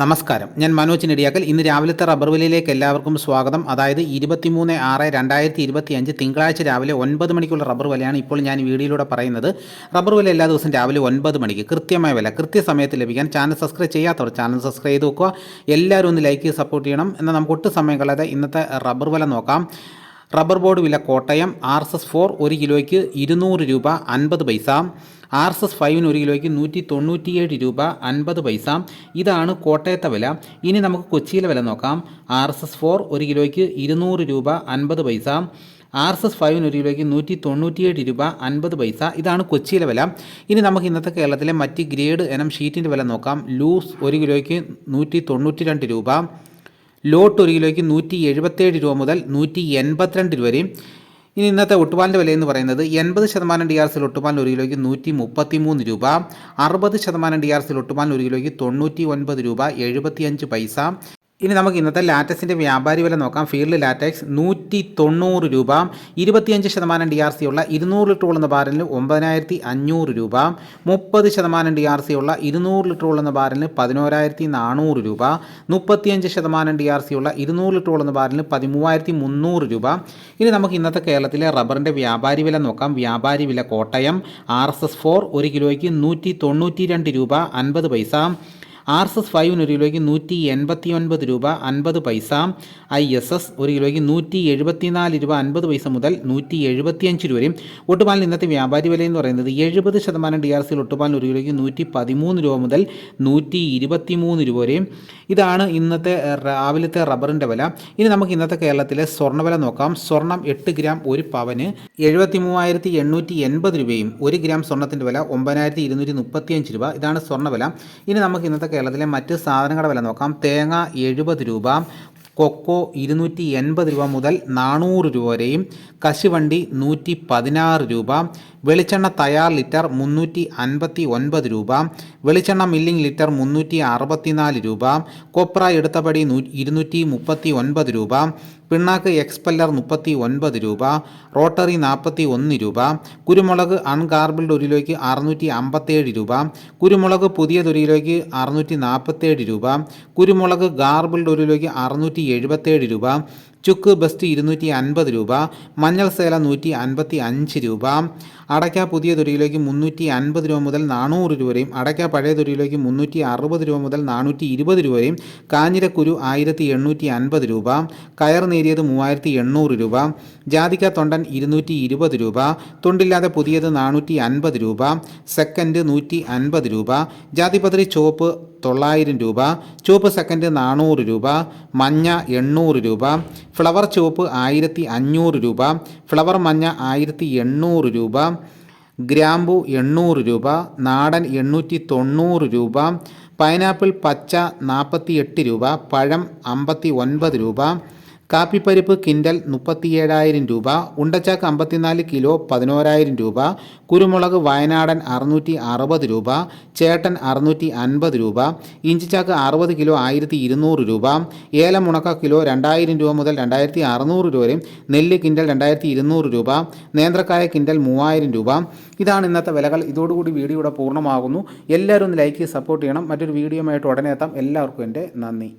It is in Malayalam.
നമസ്കാരം. ഞാൻ മനോജ് നെടിയാക്കൽ. ഇന്ന് രാവിലത്തെ റബ്ബർ വിലയിലേക്ക് എല്ലാവർക്കും സ്വാഗതം. അതായത് ഇരുപത്തിമൂന്ന് ആറ് രണ്ടായിരത്തി ഇരുപത്തി അഞ്ച് തിങ്കളാഴ്ച രാവിലെ ഒൻപത് മണിക്കുള്ള റബ്ബർ വിലയാണ് ഇപ്പോൾ ഞാൻ വീഡിയോയിലൂടെ പറയുന്നത്. റബ്ബർ വില എല്ലാ ദിവസവും രാവിലെ ഒൻപത് മണിക്ക്. കൃത്യമായ വില. കൃത്യസമയത്ത് ലഭിക്കാൻ ചാനൽ സബ്സ്ക്രൈബ് ചെയ്യാത്തവർ ചാനൽ സബ്സ്ക്രൈബ് ചെയ്ത് വെക്കുക. എല്ലാവരും ഒന്ന് ലൈക്ക് സപ്പോർട്ട് ചെയ്യണം. എന്നാൽ നമുക്ക് ഒട്ടും സമയം കളയാതെ ഇന്നത്തെ റബ്ബർ വില നോക്കാം. റബ്ബർ ബോർഡ് വില Kottayam R S S four ഒരു കിലോയ്ക്ക് ഇരുന്നൂറ് രൂപ അൻപത് പൈസ ആർ എസ് എസ് ഫൈവിന് ഒരു കിലോയ്ക്ക് നൂറ്റി തൊണ്ണൂറ്റിയേഴ് രൂപ അൻപത് പൈസ. ഇതാണ് കോട്ടയത്തെ വില. ഇനി നമുക്ക് കൊച്ചിയിലെ വില നോക്കാം. ആർ എസ് എസ് ഫോർ ഒരു കിലോയ്ക്ക് ഇരുന്നൂറ് രൂപ അൻപത് പൈസ ആർ എസ് എസ് ഫൈവിന് ഒരു കിലോയ്ക്ക് നൂറ്റി തൊണ്ണൂറ്റിയേഴ് രൂപ അൻപത് പൈസ. ഇതാണ് കൊച്ചിയിലെ വില. ഇനി നമുക്ക് ഇന്നത്തെ കേരളത്തിലെ മറ്റ് ഗ്രേഡ് ഇനം ഷീറ്റിന്റെ വില നോക്കാം. ലൂസ് ഒരു കിലോയ്ക്ക് നൂറ്റി തൊണ്ണൂറ്റി രണ്ട് രൂപ. ലോട്ട് ഒരു കിലോയ്ക്ക് നൂറ്റി എഴുപത്തേഴ് രൂപ മുതൽ നൂറ്റി എൺപത്തിരണ്ട് രൂപ വരെയും. ഇനി ഇന്നത്തെ ഒട്ടുപാലിന്റെ വില എന്ന് പറയുന്നത് എൺപത് ശതമാനം ഡി ആർ സിൽ ഒട്ടുപാലിന് ഒരു കിലോയ്ക്ക് നൂറ്റി മുപ്പത്തി മൂന്ന് രൂപ അറുപത് ശതമാനം ഡി ആർ സിൽ ഒട്ടുപാലിന് ഒരു കിലോയ്ക്ക് തൊണ്ണൂറ്റി ഒൻപത് രൂപ എഴുപത്തിയഞ്ച് പൈസ. ഇനി നമുക്ക് ഇന്നത്തെ ലാറ്റക്സിന്റെ വ്യാപാരി വില നോക്കാം. ഫീൽഡ് ലാറ്റക്സ് നൂറ്റി തൊണ്ണൂറ് രൂപ ഇരുപത്തിയഞ്ച് ശതമാനം ഡി ആർ സി ഉള്ള ഇരുന്നൂറ് ലിറ്റർ ഉള്ള ബാരലിന് ഒമ്പതിനായിരത്തി അഞ്ഞൂറ് രൂപ മുപ്പത് ശതമാനം ഡി ആർ സി ഉള്ള ഇരുന്നൂറ് ലിറ്റർ ഉള്ള ബാരലിന് പതിനോരായിരത്തി നാനൂറ് രൂപ മുപ്പത്തിയഞ്ച് ശതമാനം ഡി ആർ സി ഉള്ള ഇരുന്നൂറ് ലിറ്റർ ഉള്ള ബാരലിന് പതിമൂവായിരത്തി മുന്നൂറ് രൂപ. ഇനി നമുക്ക് ഇന്നത്തെ കേരളത്തിലെ റബ്ബറിന്റെ വ്യാപാരി വില നോക്കാം. വ്യാപാരി വില Kottayam R S S four ഒരു കിലോയ്ക്ക് നൂറ്റി തൊണ്ണൂറ്റി രണ്ട് രൂപ അൻപത് പൈസ ആർ എസ് എസ് ഫൈവിന് ഒരു കിലോയ്ക്ക് നൂറ്റി എൺപത്തി ഒൻപത് രൂപ അൻപത് പൈസ. ഐ എസ് എസ് ഒരു കിലോയ്ക്ക് നൂറ്റി എഴുപത്തിനാല് രൂപ അൻപത് പൈസ മുതൽ നൂറ്റി എഴുപത്തിയഞ്ച് രൂപ വരെയും. ഒട്ടുപാലിന് ഇന്നത്തെ വ്യാപാരി വില എന്ന് പറയുന്നത് എഴുപത് ശതമാനം ഡി ആർ സിയിൽ ഒട്ടുപാലിന് ഒരു കിലോയ്ക്ക് നൂറ്റി പതിമൂന്ന് രൂപ മുതൽ നൂറ്റി ഇരുപത്തി മൂന്ന് രൂപ വരെയും. ഇതാണ് ഇന്നത്തെ രാവിലത്തെ റബ്ബറിന്റെ വില. ഇനി നമുക്ക് ഇന്നത്തെ കേരളത്തിലെ സ്വർണവില നോക്കാം. സ്വർണം എട്ട് ഗ്രാം ഒരു പവന് എഴുപത്തി മൂവായിരത്തി എണ്ണൂറ്റി എൺപത് രൂപയും ഒരു ഗ്രാം സ്വർണത്തിന്റെ വില ഒമ്പതിനായിരത്തി ഇരുന്നൂറ്റി മുപ്പത്തിയഞ്ച് രൂപ ഇതാണ് സ്വർണവില ഇനി നമുക്ക് ഇന്നത്തെ കേരളത്തിലെ മറ്റ് സാധനങ്ങളുടെ വില നോക്കാം. തേങ്ങ എഴുപത് രൂപ കൊക്കോ ഇരുന്നൂറ്റി എൺപത് രൂപ മുതൽ നാനൂറ് രൂപ വരെയും കശുവണ്ടി നൂറ്റി പതിനാറ് രൂപ വെളിച്ചെണ്ണ തയ്യാർ ലിറ്റർ മുന്നൂറ്റി അൻപത്തി ഒൻപത് രൂപ വെളിച്ചെണ്ണ മില്ലിംഗ് ലിറ്റർ മുന്നൂറ്റി അറുപത്തിനാല് രൂപ കൊപ്ര എടുത്തപടി നൂ ഇരുന്നൂറ്റി മുപ്പത്തി ഒൻപത് രൂപ പിണ്ണാക്ക് എക്സ്പെല്ലർ മുപ്പത്തി ഒൻപത് രൂപ റോട്ടറി നാൽപ്പത്തി ഒന്ന് രൂപ കുരുമുളക് അൺഗാർബിൾഡ് ഒരു അറുന്നൂറ്റി അമ്പത്തേഴ് രൂപ കുരുമുളക് പുതിയ ഒരു കിലോയ്ക്ക് അറുന്നൂറ്റി നാൽപ്പത്തേഴ് രൂപ കുരുമുളക് ഗാർബിൾഡ് ഒരു അറുന്നൂറ്റി എഴുപത്തേഴ് രൂപ ചുക്ക് ബസ്റ്റ് ഇരുന്നൂറ്റി അൻപത് രൂപ മഞ്ഞൾ സേല നൂറ്റി അൻപത്തി അഞ്ച് രൂപ അടയ്ക്ക പുതിയ തുരിയിലേക്ക് മുന്നൂറ്റി അൻപത് രൂപ മുതൽ നാനൂറ് രൂപ വരെയും അടയ്ക്ക പഴയ തുരിയിലേക്ക് മുന്നൂറ്റി അറുപത് രൂപ മുതൽ നാനൂറ്റി ഇരുപത് രൂപ വരെയും കാഞ്ഞിരക്കുരു ആയിരത്തി എണ്ണൂറ്റി അൻപത് രൂപ കയർ നേരിയത് മൂവായിരത്തി എണ്ണൂറ് രൂപ ജാതിക്ക തൊണ്ടൻ ഇരുന്നൂറ്റി ഇരുപത് രൂപ തൊണ്ടില്ലാതെ പുതിയത് നാനൂറ്റി അൻപത് രൂപ സെക്കൻഡ് നൂറ്റി അൻപത് രൂപ ജാതിപത്രി ചോപ്പ് തൊള്ളായിരം രൂപ ചുവപ്പ് സെക്കൻഡ് നാനൂറ് രൂപ മഞ്ഞ എണ്ണൂറ് രൂപ ഫ്ലവർ ചുവപ്പ് ആയിരത്തി അഞ്ഞൂറ് രൂപ ഫ്ലവർ മഞ്ഞ ആയിരത്തി എണ്ണൂറ് രൂപ ഗ്രാമ്പു എണ്ണൂറ് രൂപ നാടൻ എണ്ണൂറ്റി തൊണ്ണൂറ് രൂപ പൈനാപ്പിൾ പച്ച നാൽപ്പത്തി എട്ട് രൂപ പഴം അമ്പത്തി ഒൻപത് രൂപ കാപ്പിപ്പരിപ്പ് കിൻഡൽ മുപ്പത്തിയേഴായിരം രൂപ ഉണ്ടച്ചാക്ക് അമ്പത്തിനാല് കിലോ പതിനോരായിരം രൂപ കുരുമുളക് വയനാടൻ അറുന്നൂറ്റി അറുപത് രൂപ ചേട്ടൻ അറുന്നൂറ്റി അൻപത് രൂപ ഇഞ്ചിച്ചാക്ക് അറുപത് കിലോ ആയിരത്തി ഇരുന്നൂറ് രൂപ ഏലം ഉണക്ക കിലോ രണ്ടായിരം രൂപ മുതൽ രണ്ടായിരത്തി അറുന്നൂറ് രൂപ വരെ നെല്ല് കിൻഡൽ രണ്ടായിരത്തി ഇരുന്നൂറ് രൂപ നേന്ത്രക്കായ കിൻഡൽ മൂവായിരം രൂപ. ഇതാണ് ഇന്നത്തെ വിലകൾ. ഇതോടുകൂടി വീഡിയോ ഇവിടെ പൂർണമാകുന്നു. എല്ലാവരും ഒന്ന് ലൈക്ക് സപ്പോർട്ട് ചെയ്യണം. മറ്റൊരു വീഡിയോ ആയിട്ട് ഉടനെ എത്താം. എല്ലാവർക്കും എന്റെ നന്ദി.